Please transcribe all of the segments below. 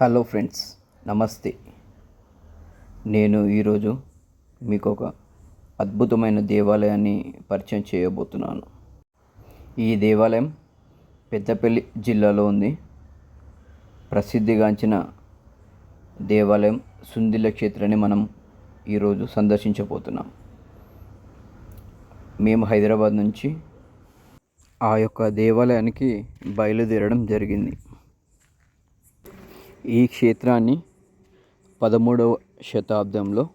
Hello friends నమస్తే. నేను ఈరోజు మీకు ఒక అద్భుతమైన దేవాలయాన్ని పరిచయం చేయబోతున్నాను. ఈ దేవాలయం పెద్దపల్లి జిల్లాలో ఉంది. ప్రసిద్ధిగాంచిన దేవాలయం సుందిల క్షేత్రాన్ని మనం ఈరోజు సందర్శించబోతున్నాం. మేము హైదరాబాద్ నుంచి ఆ యొక్క దేవాలయానికి బయలుదేరడం జరిగింది. ఈ క్షేత్రాన్ని పదమూడవ శతాబ్దంలో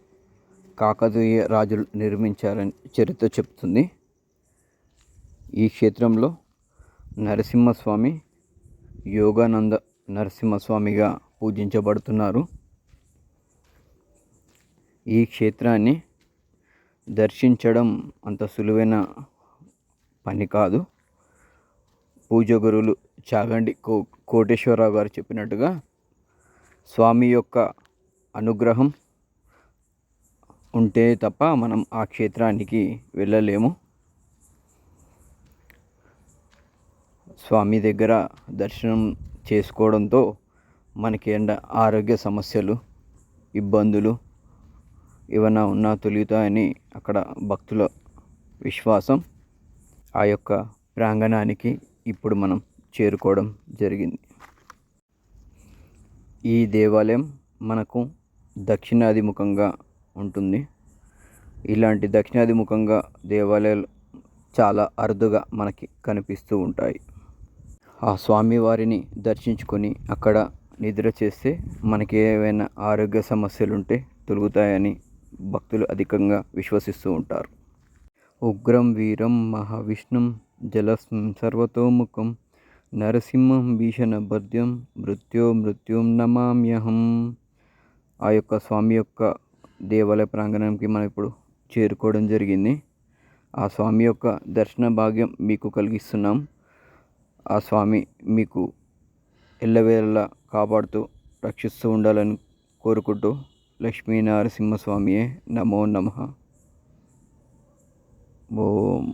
కాకతీయ రాజులు నిర్మించారని చరిత్ర చెప్తుంది ఈ క్షేత్రంలో నరసింహస్వామి యోగానంద నరసింహస్వామిగా పూజించబడుతున్నారు. ఈ క్షేత్రాన్ని దర్శించడం అంత సులువైన పని కాదు. పూజ గురువులు చాగండి కో కోటేశ్వరరావు గారు చెప్పినట్టుగా స్వామి యొక్క అనుగ్రహం ఉంటే తప్ప మనం ఆ క్షేత్రానికి వెళ్ళలేము. స్వామి దగ్గర దర్శనం చేసుకోవడంతో మనకి ఎండ ఆరోగ్య సమస్యలు ఇబ్బందులు ఏమైనా ఉన్నా తొలుగుతాయని అక్కడ భక్తుల విశ్వాసం. ఆ యొక్క ప్రాంగణానికి ఇప్పుడు మనం చేరుకోవడం జరిగింది. ఈ దేవాలయం మనకు దక్షిణాదిముఖంగా ఉంటుంది. ఇలాంటి దక్షిణాదిముఖంగా దేవాలయాలు చాలా అరుదుగా మనకి కనిపిస్తూ ఉంటాయి. ఆ స్వామివారిని దర్శించుకొని అక్కడ నిద్ర చేస్తే మనకి ఏవైనా ఆరోగ్య సమస్యలు ఉంటే తొలుగుతాయని భక్తులు అధికంగా విశ్వసిస్తూ ఉంటారు. ఉగ్రం వీరం మహావిష్ణుం జలస్ం సర్వతోముఖం నరసింహం భీషణ భద్యం మృత్యో మృత్యుం నమామ్యహం. ఆ యొక్క స్వామి యొక్క దేవాలయ ప్రాంగణంకి మనం ఇప్పుడు చేరుకోవడం జరిగింది. ఆ స్వామి యొక్క దర్శన భాగ్యం మీకు కలిగిస్తున్నాం. ఆ స్వామి మీకు ఎల్లవేళలా కాపాడుతూ రక్షిస్తూ ఉండాలని కోరుకుంటూ లక్ష్మీ నరసింహస్వామియే నమో నమ. ఓం.